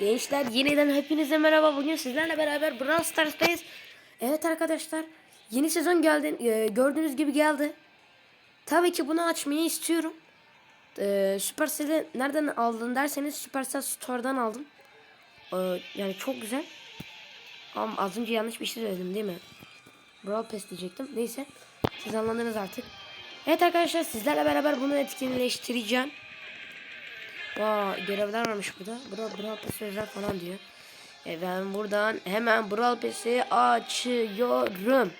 Gençler yeniden hepinize merhaba. Bugün sizlerle beraber Brawl Stars'tayız. Evet arkadaşlar. Yeni sezon geldi. e, gördüğünüz gibi geldi. Tabii ki bunu açmayı istiyorum. E, Supercell'i nereden aldın derseniz Supercell Store'dan aldım. E, yani çok güzel. Ama az önce yanlış bir şey söyledim değil mi? Brawl Pass diyecektim. Neyse. Siz anladınız artık. Evet arkadaşlar sizlerle beraber bunu etkinleştireceğim. Vay görevler varmış burada. Brawl, Brawl Pass özel falan diyor. E ben buradan hemen Brawl Pass'i açıyorum.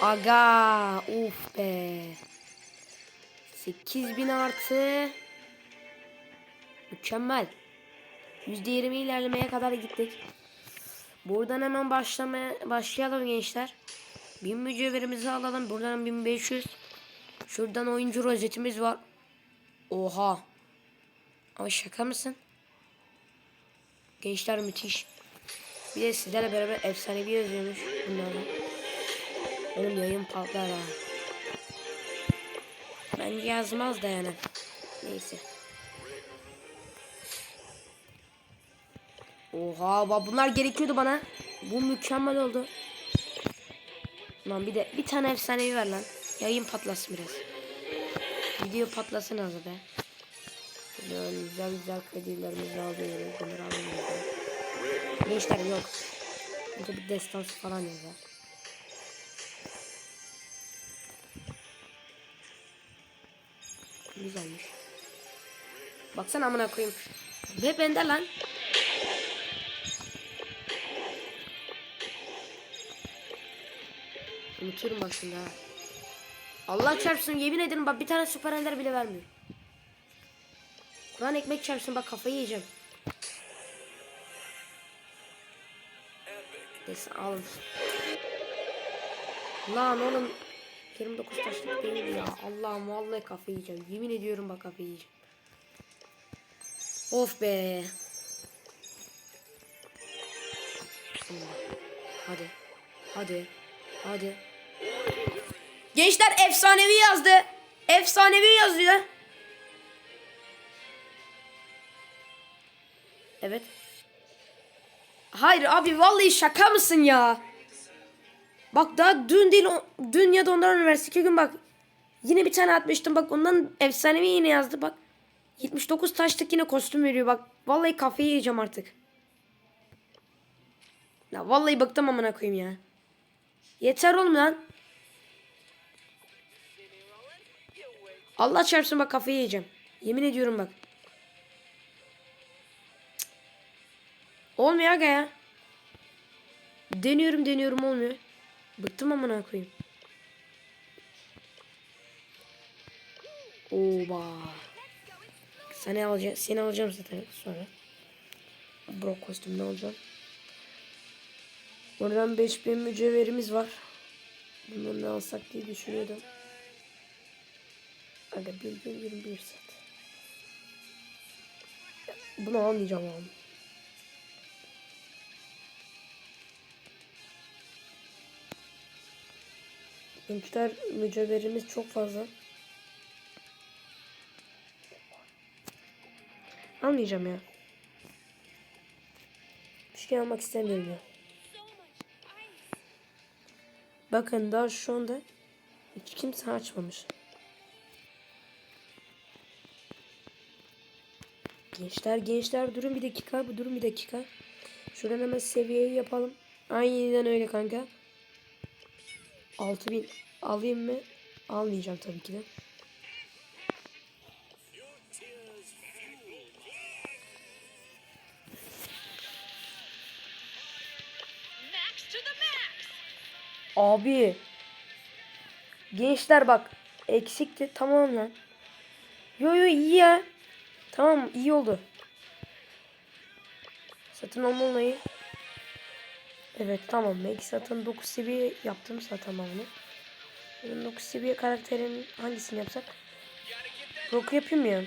Aga uf be. 8000 artı. Mükemmel. %20 ilerlemeye kadar gittik. Buradan hemen başlamaya başlayalım gençler. 1000 mücevherimizi alalım. Buradan 1500. Şuradan oyuncu rozetimiz var. Oha. Ama şaka mısın? Gençler müthiş. Bir de sizlerle beraber efsanevi yazıyormuş bunlardan. Benim yayın patlar ha. Bence yazmaz da yani. Neyse. Oha bak bunlar gerekiyordu bana. Bu mükemmel oldu. Lan bir de bir tane efsanevi ver lan. Yayın patlasın biraz. Video patlasın az be. Böyle güzel güzel kredilerimizi alıyoruz. Bunları alıyoruz. Gençler yok. Önce bir destansı falan yazar. Güzelmiş. Baksana amına koyayım. Ve bende lan. Unutuyorum bak şimdi ha. Allah çarpsın yemin ederim bak bir tane süper ender bile vermiyor. Kur'an ekmek çarpsın bak kafayı yiyeceğim. Neyse alın. Lan oğlum 29 taşlık değil ya. Allah'ım vallahi kafayı yiyeceğim. Yemin ediyorum bak kafayı yiyeceğim. Of be. Hadi. Hadi. Hadi. Gençler efsanevi yazdı. Efsanevi yazıyor. Evet. Hayır abi vallahi şaka mısın ya? Bak daha dün değil dün ya da ondan evvelsi iki gün bak. Yine bir tane atmıştım bak ondan efsanevi yine yazdı bak. 79 taşlık yine kostüm veriyor bak. Vallahi kafayı yiyeceğim artık. Ya vallahi bıktım amına koyayım ya. Yeter oğlum lan. Allah çarpsın bak kafayı yiyeceğim. Yemin ediyorum bak. Olmuyor aga ya. Deniyorum deniyorum olmuyor. Bıktım amına koyayım. Oba. Seni alacağım, seni alacağım zaten sonra. Bro kostümünü alacağım. Buradan 5000 mücevherimiz var. Bunları ne alsak diye düşünüyordum. Aga bir gün 21 set. Bunu almayacağım oğlum. Gençler mücevherimiz çok fazla. Almayacağım ya. Bir şey almak istemiyorum ya. Bakın daha şu anda hiç kimse açmamış. Gençler gençler durun bir dakika bu durun bir dakika. Şuradan hemen seviyeyi yapalım. Aynen öyle kanka. 6000 alayım mı? Almayacağım tabii ki de. Abi. Gençler bak. Eksikti. Tamam lan. Yo yo iyi ya. Tamam iyi oldu. Satın alma olayı. Evet tamam. Max satın 9 seviye yaptım zaten ben bunu. Benim 9 seviye karakterin hangisini yapsak? Brock'u yapayım ya.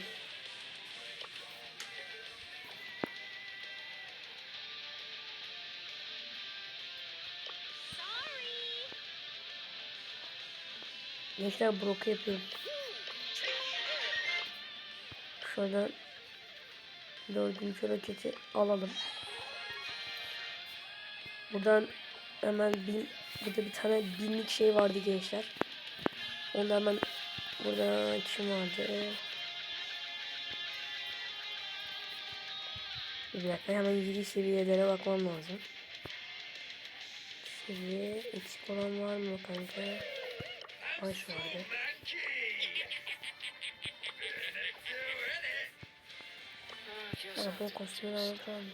Gençler Brock'u yapıyorum. Şuradan Dördüncü roketi alalım. Buradan hemen bin, burada bir tane binlik şey vardı gençler. Onda hemen burada kim vardı? Bir dakika hemen yedi seviyelere bakmam lazım. Seviye eksik olan var mı kanka? Baş vardı. Araba kostümünü alalım.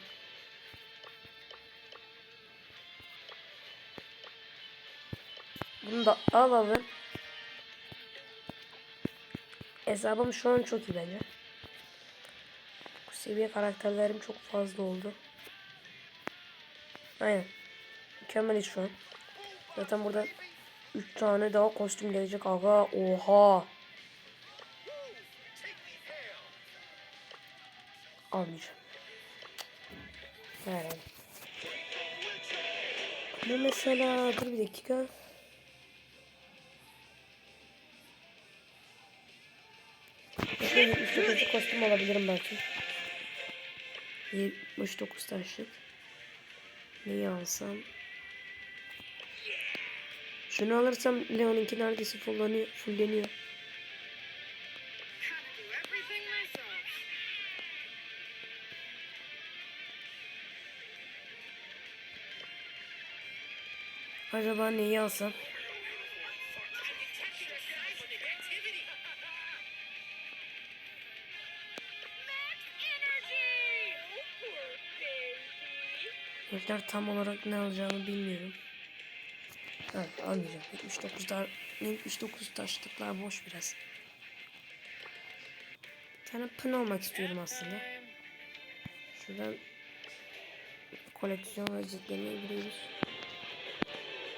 Bunu da alalım. Hesabım şu an çok iyi bence. Bu seviye karakterlerim çok fazla oldu. Aynen. Mükemmel şu an. Zaten burada 3 tane daha kostüm gelecek aga. Oha. Almayacağım. Herhalde. Ne mesela? Dur bir dakika. Şöyle 79 kostüm alabilirim belki. 79 taşlık. Neyi alsam? Şunu alırsam Leon'unki neredeyse fullanıyor, fulleniyor. Acaba neyi alsam? Gençler tam olarak ne alacağımı bilmiyorum. Evet almayacağım. 79 dar 79 taşlıklar boş biraz. Bir tane pın almak istiyorum aslında. Şuradan koleksiyon vaziyetlerine giriyoruz.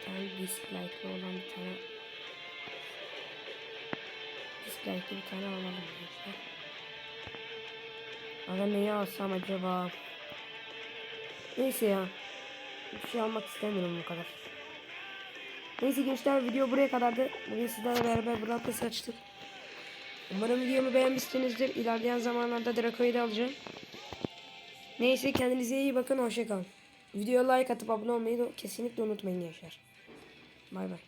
Tane displike'lı olan bir tane displike'lı bir tane alalım gençler. Aga neyi alsam acaba? Neyse ya. Bir şey almak istemiyorum bu kadar. Neyse gençler video buraya kadardı. Bugün sizlerle beraber Brawl açtık. Umarım videomu beğenmişsinizdir. İlerleyen zamanlarda Draco'yu da alacağım. Neyse kendinize iyi bakın. Hoşçakalın. Videoya like atıp abone olmayı da kesinlikle unutmayın gençler. Bay bay.